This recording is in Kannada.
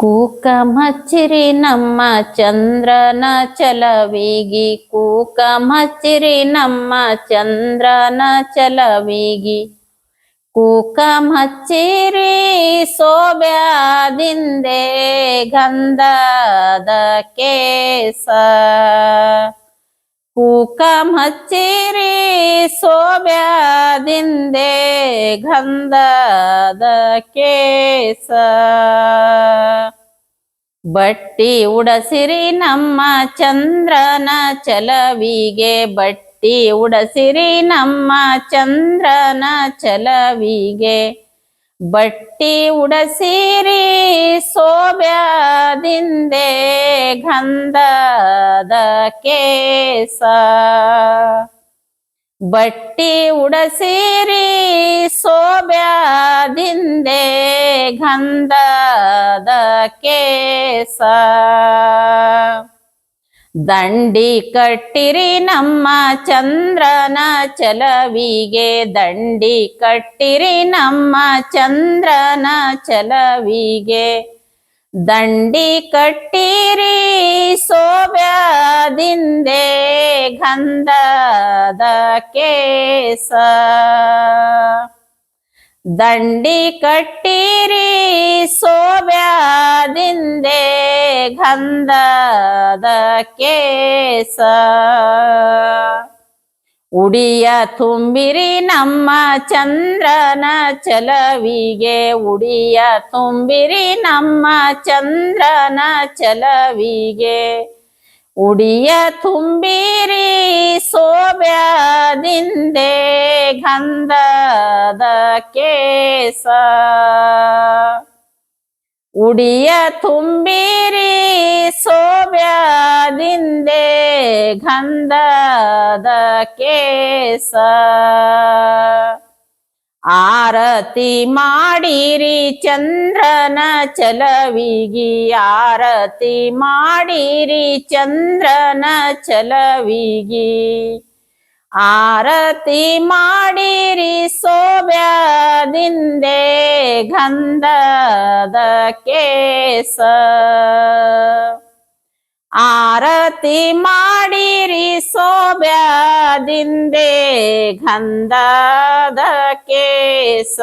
ಕೂಕ ಮಚ್ಚಿರಿ ನಮ್ಮ ಚಂದ್ರನ ಚಲವಿಗಿ ಕೂಕ ಮಚ್ಚಿರಿ ನಮ್ಮ ಚಂದ್ರನ ಚಲವಿಗಿ. ಕೂಕ ಮಚ್ಚಿರಿ ಸೋಬ್ಯಾದಿಂದೆ ಗಂಧದ ಕೇಸ. ಕೂಕ ಮಚ್ಚಿರಿ ಸೋಬ್ಯಾದಿಂದೆ ಗಂಧದ ಕೇಸ. ಬಟ್ಟಿ ಉಡಸಿರಿ ನಮ್ಮ ಚಂದ್ರನ ಚಲವಿಗೆ, ಬಟ್ಟಿ ಉಡಸಿರಿ ನಮ್ಮ ಚಂದ್ರನ ಚಲವಿಗೆ. ಬಟ್ಟಿ ಉಡಸಿರಿ ಸೋಬ್ಯಾದಿಂದೆ ಗಂಧದ ಕೇಸ. ಬಟ್ಟಿ ಉಡಸಿರಿ ಸೋಬ್ಯಾದಿಂದೆ ಗಂಧದ ಕೇಸ. ದಂಡಿ ಕಟ್ಟಿರಿ ನಮ್ಮ ಚಂದ್ರನ ಚಲವಿಗೆ, ದಂಡಿ ಕಟ್ಟಿರಿ ನಮ್ಮ ಚಂದ್ರನ ಚಲವಿಗೆ. ದಂಡಿ ಕಟ್ಟಿರಿ ಸೋಬ್ಯಾದಿಂದೆ ಗಂಧದ ಕೇಸ. ದಂಡಿ ಕಟ್ಟಿರಿ ಸೋಬ್ಯಾದಿಂದೆ ಗಂಧದ ಕೇಸ. ಉಡಿಯ ತುಂಬಿರಿ ನಮ್ಮ ಚಂದ್ರನ ಚಲವಿಗೆ, ಉಡಿಯ ತುಂಬಿರಿ ನಮ್ಮ ಚಂದ್ರನ ಚಲವಿಗೆ. ಉಡಿಯ ತುಂಬಿರಿ ಸೋಬ್ಯಾದಿಂದೆ ಗಂಧದ ಕೇಸ ಉಡಿಯ ತುಂಬಿರಿ ಸೋಬ್ಯಾದಿಂದೆ ಗಂಧದ ಕೇಸ ಆರತಿ ಮಾಡಿರಿ ಚಂದ್ರನ ಚಲವಿಗಿ ಆರತಿ ಮಾಡಿರಿ ಚಂದ್ರನ ಚಲವಿಗಿ. ಆರತಿ ಮಾಡಿರಿ ಸೋಬ್ಯಾದಿಂದೆ ಗಂಧದ ಕೇಸ. ಆರತಿ ಮಾಡಿರಿ ಸೋಬ್ಯಾದಿಂದೆ ಗಂಧದ ಕೇಸ.